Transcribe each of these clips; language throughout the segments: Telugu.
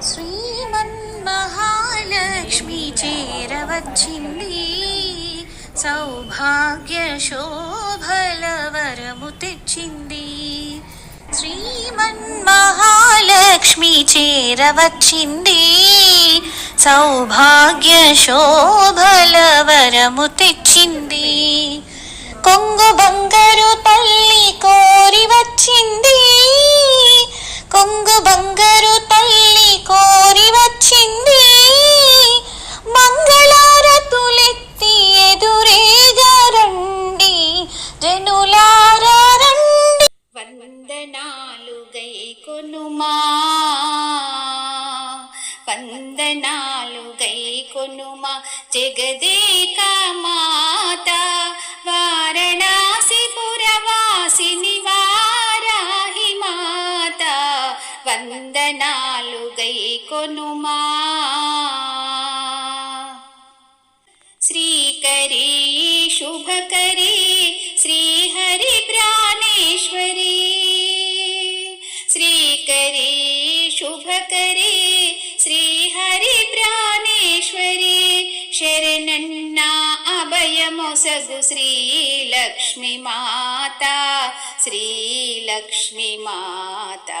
శ్రీమన్మహాలక్ష్మి చేరవచ్చింది సౌభాగ్య శోభల వరము తెచ్చింది శ్రీమన్మహాలక్ష్మి చేరవచ్చింది సౌభాగ్య శోభల వరము తెచ్చింది కొంగు బంగారు తల్లి కోరి వచ్చింది కొంగు బంగారు తల్లి కోరి వచ్చింది. మంగళారతులెత్తి ఎదురేగా రండి. జనులారా రండి. వందనాలు గై కొనుమా. వందనాలు గై కొనుమా. జగదే వందనాలు గై కొనుమా శ్రీకరీ శుభకరీ శ్రీహరి ప్రాణేశ్వరీ శ్రీకరీ శుభకరీ శ్రీహరి ప్రాణేశ్వరి శరణన్న అభయమొసగు శ్రీలక్ష్మి మాత శ్రీలక్ష్మి మాత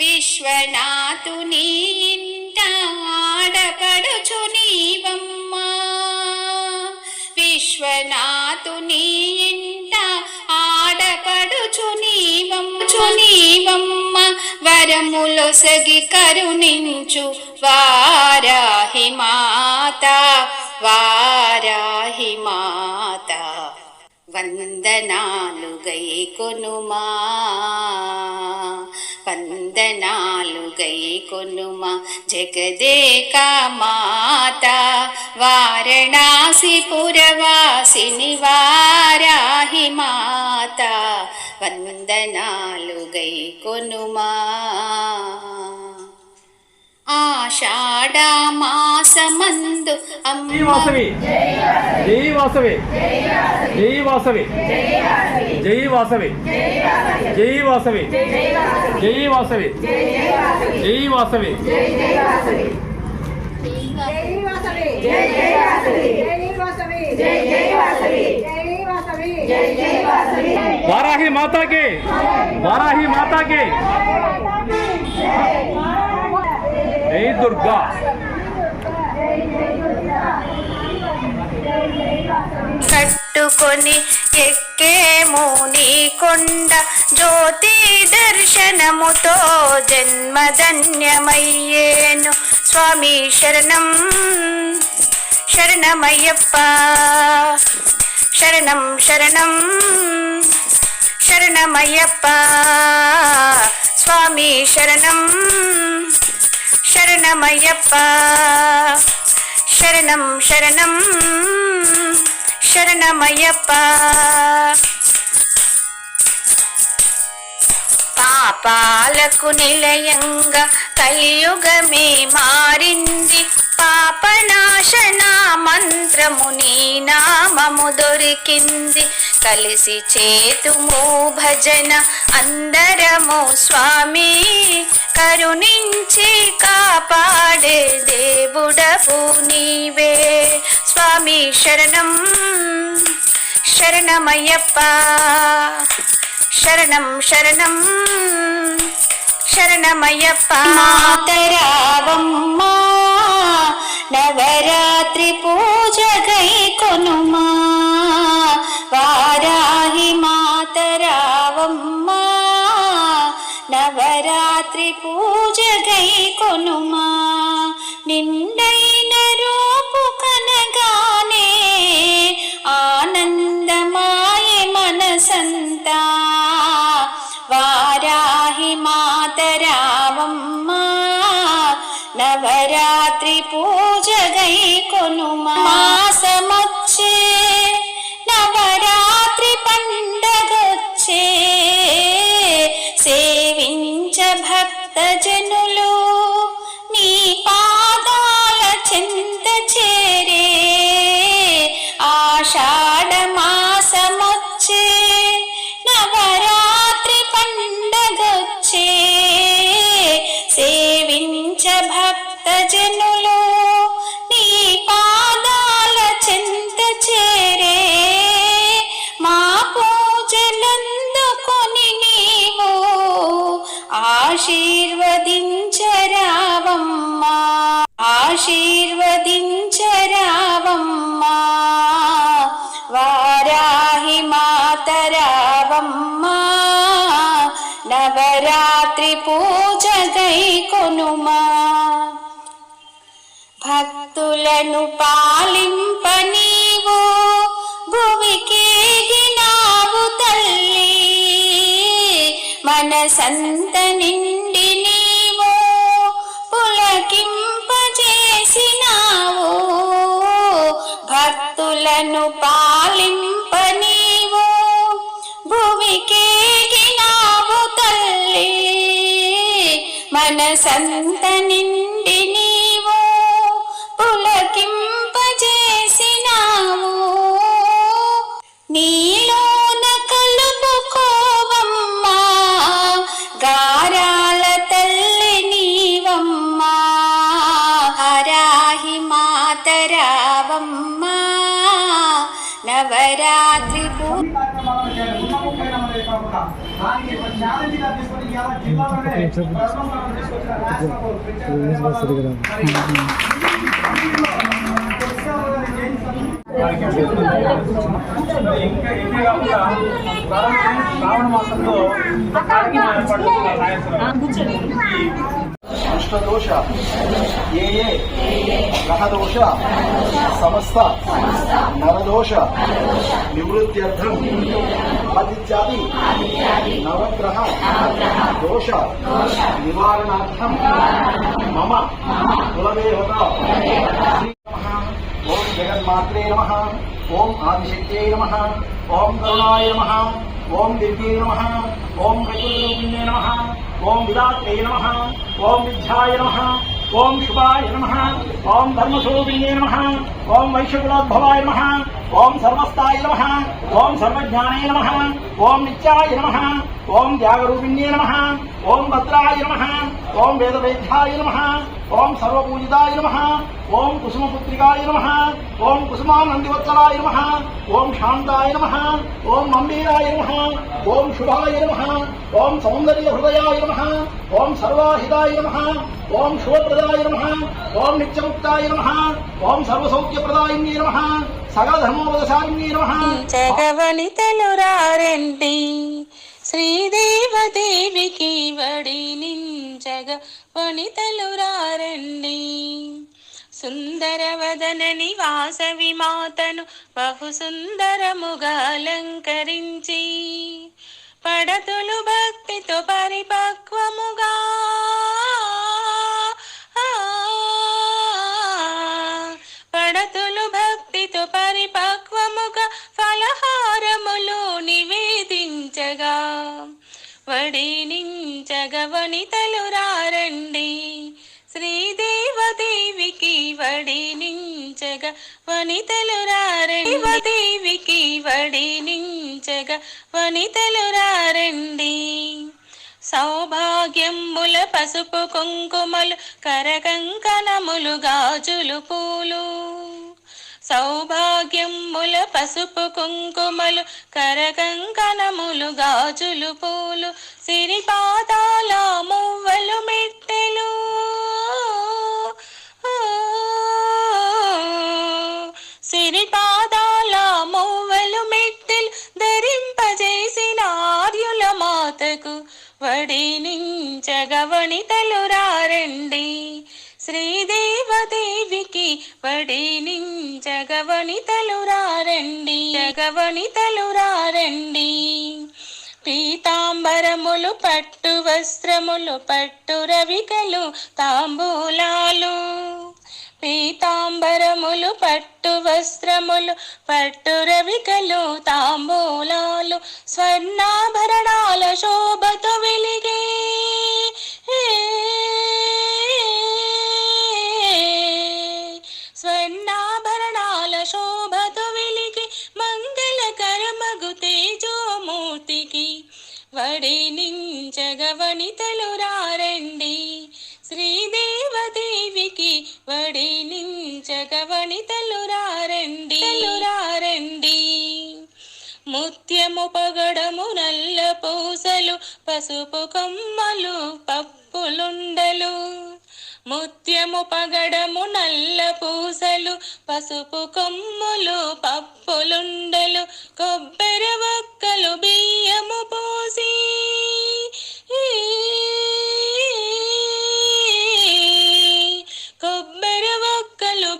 విశ్వనాథుని ఇంట ఆడపడుచు నీవమ్మా. విశ్వనాథుని ఇంట ఆడపడుచు నీవమ్మ. నీవమ్మ వరములొసగి కరుణించు వారాహి మాత వారాహి మాత. వందనాలు గై కొనుమా. వందనాలు గై కొనుమా జగదేక మాత వారణాసి పురవాసిని వారాహి మాత. వందనాలు గై కొనుమా ఆషాఢ మాసమందు అమ్మ. వాసవి జై వాసవి జై వాసవి జై వాసవి జై వాసవి జై వాసవి జై వాసవి వారాహి మాతాకి వారాహి మాతాకి జై దుర్గా పట్టుకొని ఎక్కేమో నీ కొండ. జ్యోతి దర్శనముతో జన్మధన్యమయ్యేను. స్వామి శరణం శరణమయ్యప్ప. శరణం శరణం శరణమయ్యప్ప. స్వామి శరణం శరణమయ్యప్ప. శరణం శరణం. శరణమయ్యప్ప. పాపాలకు నిలయంగా కలియుగమే మారింది. మంత్రము నీ నామము దొరికింది. కలిసి చేతుము భజన అందరము స్వామి కరుణించి కాపాడే దేవుడవు నీవే. స్వామి శరణం శరణమయ్యప్ప శరణం శరణం. శరణమయ్యప్ప. మాతరావమ్మా నవరాత్రి పూజ గై కొనుమా. వారాహి మాతరావమ్మా నవరాత్రి పూజ గై కొనుమా పూజ గై కొను మాసమొచ్చే నవరాత్రి పండగొచ్చే సేవించ భక్త జనులు ఆశీర్వదించరావమ్మా. వారాహి మాతరావమ్మా. నవరాత్రి పూజ గై కొనుమా భక్తులను పాలింప నీవు భువికేగినావు తల్లి. మనసంత నిండి నన్ను పాలింప నీవు భువికేగినావు తల్లి. మనసంత నిండి దానికి ఒక ఛాలెంజ్గా తీసుకొని ఇవాళ జిల్లాలోనే ప్రథమ స్థానం తీసుకొచ్చిన రాష్ట్రంలో. ఇంకా ఇంతే కాకుండా శ్రావణ- మాసంలో కార్యక్రమం ఏర్పాటు చేస్తున్నారు. అష్టదోష ఏ ఏ? గ్రహదోష. సమస్త. నరదోష. నివృత్ర్థం ఆదిత్యాది. నవగ్రహ. దోష. నివారణార్థం. మమ. కులదేవత. ఓం జగన్మాత్రే నమ. ఓం ఆదిశక్త్యై నమ. ఓం కరుణాయ నమ. ఓం దివ్యే నమ. ఓం ప్రకృతి నమ. ఓం విదాత్రే నమ ఓం విద్యాయ నమ ఓం శుభాయ నమ ఓం ధర్మస్వరూపిణ్యే నమ ఓం వైశ్యకులోద్భవాయ నమ ఓం సర్వస్థాయ నమ ఓం సర్వజ్ఞానాయ నమ ఓం నిత్యాయ నమ ఓం త్యాగరూపిణ్యే నమ ఓం భద్రాయ నమ ఓం వేదవేద్యాయ నమ ఓం సర్వపూజితాయ నమ ఓం కుసుమపుత్రికాయ నమ ఓం కుసుమానందివత్సరాయ నమ ఓం శాంతాయ నమ ఓం మంబీరాయ నమ ఓం శుభాయ నమ ఓం సౌందర్య హృదయాయ నమ ఓం సర్వాహితాయ నమ ఓం శుభప్రదాయ నమ ఓం నిత్యముక్తాయ నమ ఓం సర్వసౌఖ్యప్రదాయిన్యే నమ జగవనితలు రారండి శ్రీదేవదేవికి వడి నింజగ వనితలు రారండి సుందరవదన నివాస విమాతను బహు సుందరముగా అలంకరించి పడతులు భక్తితో పరిపక్వముగా వనితలు రారండి దేవికి వడినించగ వనితలు రారండి సౌభాగ్యముల పసుపు కుంకుమలు కరకంకణములు గాజులు పూలు. సౌభాగ్యంబుల పసుపు కుంకుమలు కరకంకణములు గాజులు పూలు. సిరిపాదాల మువ్వలు మెట్టెలు. వడినించగవనితలు రారండి శ్రీదేవదేవికి వడినించగవనితలు రారండి జగవనితలు రారండి పీతాంబరములు పట్టు వస్త్రములు పట్టు రవికలు తాంబూలాలు. పీతాంబరములు పట్టు వస్త్రములు పట్టు రవికలు తాంబూలాలు స్వర్ణాభరణాల శోభతో వెలిగే. స్వర్ణాభరణాల శోభతో వెలిగి మంగళకరమగు తేజోమూర్తికి వడి నించగవనితలురా పగడము నల్ల పూసలు పసుపు కొమ్మలు పప్పులుండలు. ముత్యము పగడము నల్ల పూసలు పసుపు కొమ్ములు పప్పులుండలు. కొబ్బరి వక్కలు బియ్యము పోసి కొబ్బరి వక్కలు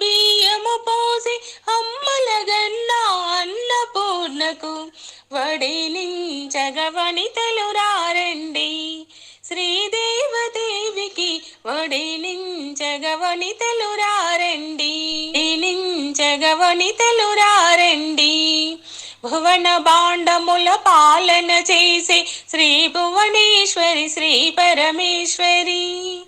వడిలించగవనితలు రారండి. శ్రీదేవదేవికి వడిలించగవనితలు రారండి. వడిలించగవనితలు రారండి. భువన బాండముల పాలన చేసే శ్రీ భువనేశ్వరి శ్రీ పరమేశ్వరి.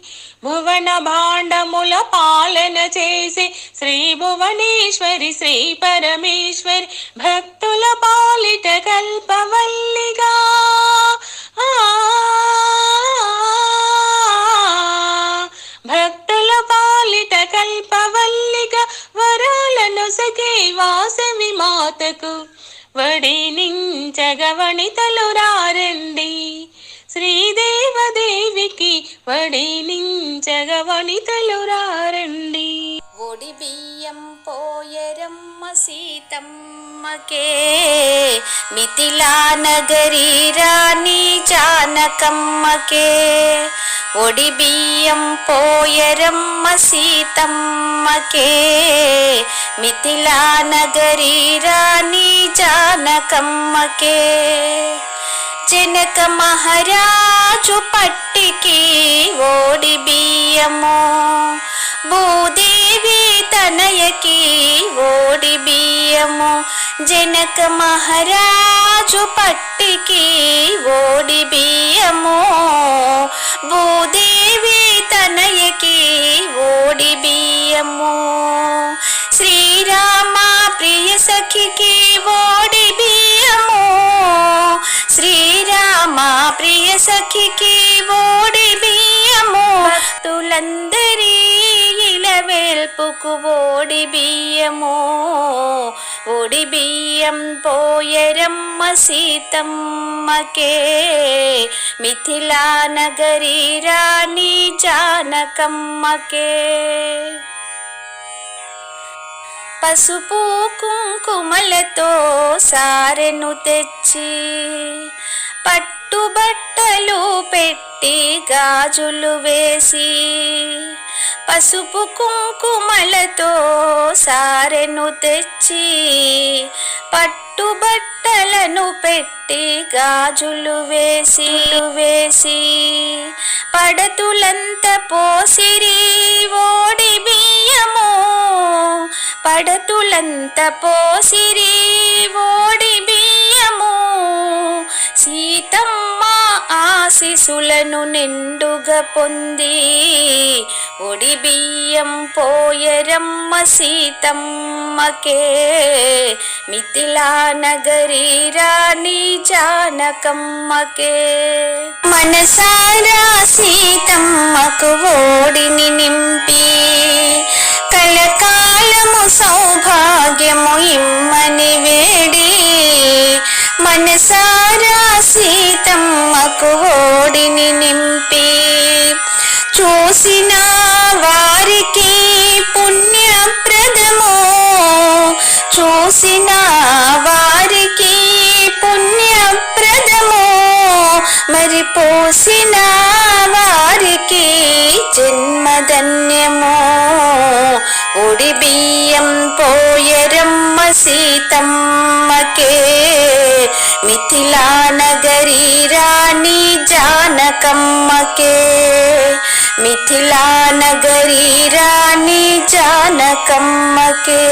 భువన భాండముల పాలన చేసి శ్రీ భువనేశ్వరి శ్రీ పరమేశ్వరి. భక్తుల పాలిట సీతమ్మకే మిథిలా నగరి రాణి జానకమ్మకే ఒడి బియ్యం పోయరమ్మ సీతమ్మకే మిథిలా నగరి రాణి జానకమ్మకే. జనక మహారాజు పట్టికి ఓడి బియ్యము భూదేవి తనయకి ఓడి బియ్యము. జనక మహారాజు పట్టికి ఓడి బియ్యము. భూదేవి తనయకి ఓడి బియ్యము. శ్రీరామ ప్రియ సఖికి ఓడి బియ్యము. శ్రీరామ ప్రియ సఖికి ఓడి బియ్యము. భక్తులందరి ఇలవేల్పుకు ఓడి బియ్యము ఒడి బియ్యం పోయరమ్మ సీతమ్మకే. మిథిలా నగరి రాణి జానకమ్మకే. పసుపు కుంకుమలతో సారెను తెచ్చి పట్టుబట్టలు పెట్టి గాజులు వేసి పసుపు కుంకుమలతో సారెను తెచ్చి పట్టుబట్టలను పెట్టి గాజులు వేసి వేసి పడతులంత పోసిరి ఓడి బియ్యము. పడతులంత పోసిరి ఓడి బియ్యము. సీతమ్మ ఆశీసులను నిండుగా పొంది ఒడి బియ్యం పోయరమ్మ సీతమ్మకే. మిథిలా నగరి రాణి జానకమ్మకే. మనసారా సీతమ్మకు ఓడిని నింపి కలకాలము సౌభాగ్యము ఇమ్మని వేడి. మనసారా సీతమ్మకు ఓడిని నింపి చూసిన వారికి పుణ్యప్రదము. చూసిన వారికి పుణ్యప్రదము. మరి పోసిన వారికి జన్మధన్యము. ఒడి బియ్యం పోయరమ్మ సీతమ్మకే. మిథిలా నగరి రాణి జానకమ్మకే మిథిలా నగరి రాణి జానకమ్మకే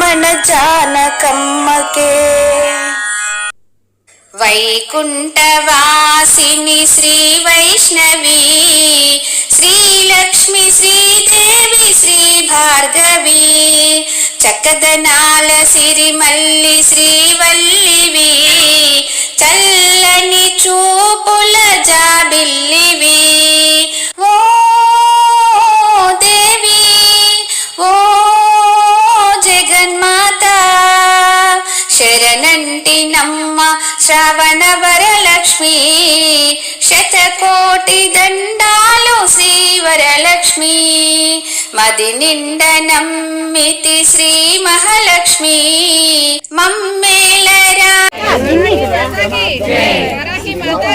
మన జానకమ్మకే వైకుంఠవాసిని శ్రీ వైష్ణవి శ్రీలక్ష్మి శ్రీదేవి శ్రీ భార్గవి చక్కదనాల సిరిమల్లి శ్రీవల్లివి చల్లని చూపుల జాబిల్లివి. శరణంటి నమ్మ శ్రవణవరలక్ష్మి శతకోటి దండాలు శ్రీవరలక్ష్మి మది నిండ నమ్మితి శ్రీ మహాలక్ష్మి. మమ్మేలరా. మాతా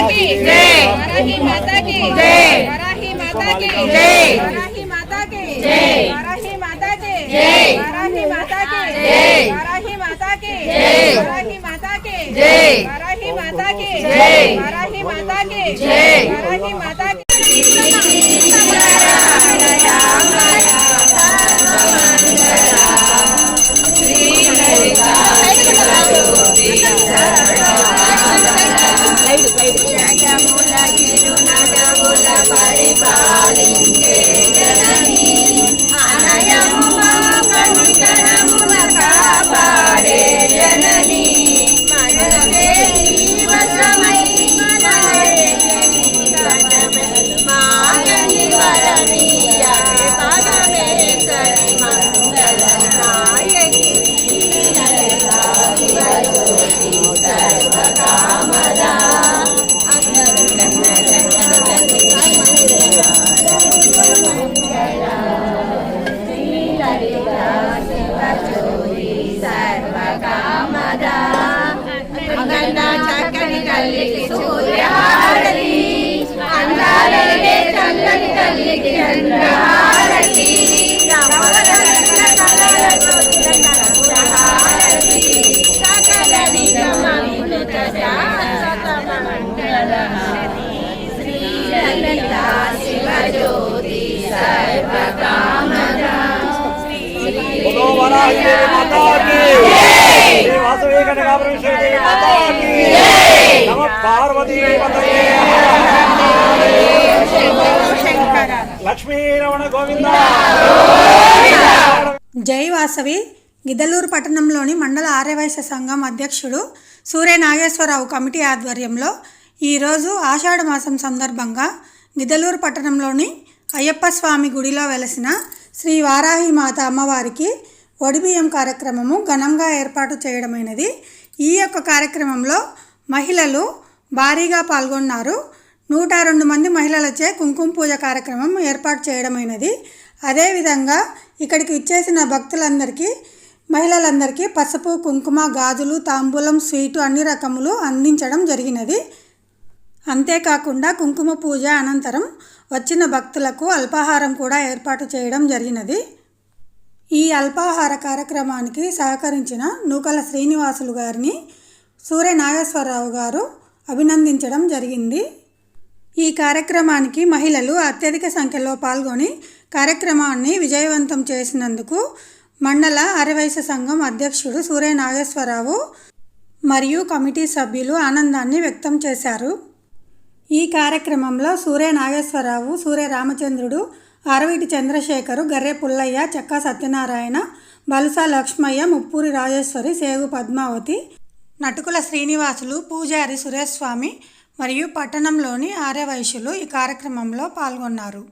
జై మరాఠీ మాతా జై మరాఠీ మాతా జై మరాఠీ మాతా జై వాసవి. గిద్దలూరు పట్టణంలోని మండల ఆర్యవైశ్య సంఘం అధ్యక్షుడు సూర్య నాగేశ్వరరావు కమిటీ ఆధ్వర్యంలో ఈరోజు ఆషాఢ మాసం సందర్భంగా గిద్దలూరు పట్టణంలోని అయ్యప్ప స్వామి గుడిలో వెలసిన శ్రీ వారాహి మాత అమ్మవారికి ఒడిబియ్యం కార్యక్రమము ఘనంగా ఏర్పాటు చేయడమైనది. ఈ యొక్క కార్యక్రమంలో మహిళలు భారీగా పాల్గొన్నారు. నూట రెండు మంది మహిళలచే కుంకుమ పూజ కార్యక్రమం ఏర్పాటు చేయడమైనది. అదేవిధంగా ఇక్కడికి ఇచ్చేసిన భక్తులందరికీ మహిళలందరికీ పసుపు కుంకుమ గాజులు తాంబూలం స్వీటు అన్ని రకములు అందించడం జరిగినది. అంతేకాకుండా కుంకుమ పూజ అనంతరం వచ్చిన భక్తులకు అల్పాహారం కూడా ఏర్పాటు చేయడం జరిగినది. ఈ అల్పాహార కార్యక్రమానికి సహకరించిన నూకల శ్రీనివాసులు గారిని సూర్య నాగేశ్వరరావు గారు అభినందించడం జరిగింది. ఈ కార్యక్రమానికి మహిళలు అత్యధిక సంఖ్యలో పాల్గొని కార్యక్రమాన్ని విజయవంతం చేసినందుకు మండల అరవైస సంఘం అధ్యక్షుడు సూర్య నాగేశ్వరరావు మరియు కమిటీ సభ్యులు ఆనందాన్ని వ్యక్తం చేశారు. ఈ కార్యక్రమంలో సూర్య నాగేశ్వరరావు సూర్య రామచంద్రుడు అరవిటి చంద్రశేఖరు గర్రె పుల్లయ్య చెక్క సత్యనారాయణ బలుస లక్ష్మయ్య ముప్పూరి రాజేశ్వరి సేగు పద్మావతి నటుకుల శ్రీనివాసులు పూజారి సురేష్ స్వామి మరియు పట్టణంలోని ఆర్యవైశ్యులు ఈ కార్యక్రమంలో పాల్గొన్నారు.